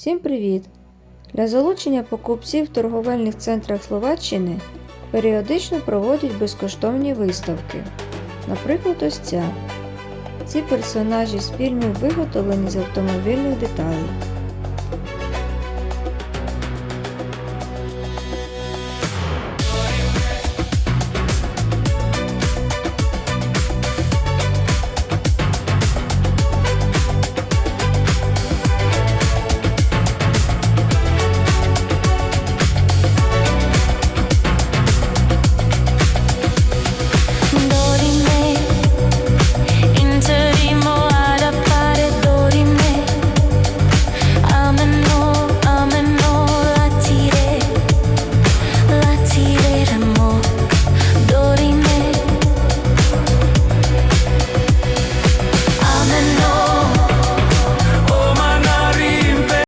Всім привіт! Для залучення покупців в торговельних центрах Словаччини періодично проводять безкоштовні виставки. Наприклад, ось ця. Ці персонажі з фільмів виготовлені з автомобільних деталей.